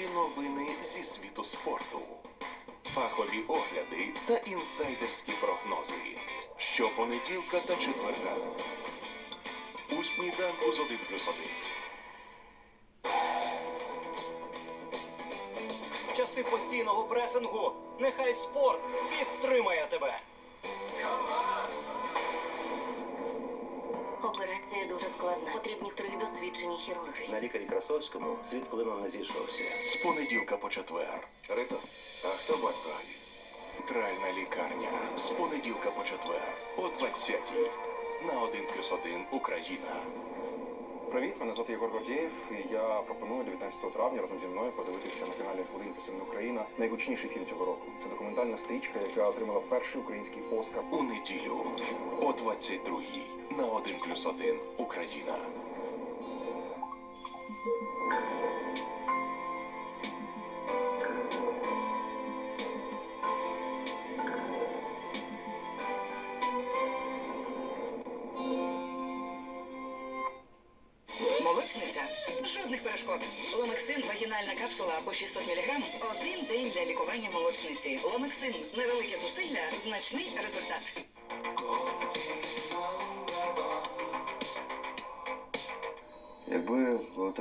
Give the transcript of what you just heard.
найгарячіші новини зі світу спорту, фахові огляди та інсайдерські прогнози. Щопонеділка та четверга. У сніданку з 1 плюс 1. В часи постійного пресингу нехай спорт підтримає тебе. Операція дуже складна. Потрібні три досвідчені хірурги. На лікарі Красольському світ клином не зійшовся. З понеділка по четвер. Рито, а хто батько Гані? Тральна лікарня. З понеділка по четвер. О 20 На 1 плюс 1 Україна. Привіт, мене звати Єгор Гордієв. І я пропоную 19 травня разом зі мною подивитися на каналі Один плюс один Україна найгучніший фільм цього року. Це документальна стрічка, яка отримала перший український Оскар. У неділю о 22 на 1 плюс 1 Україна. Молочниця. Жодних перешкод. Ломексин вагінальна капсула по 600 мг. Один день для лікування молочниці. Ломексин. Невелике зусилля, значний результат. Якби ви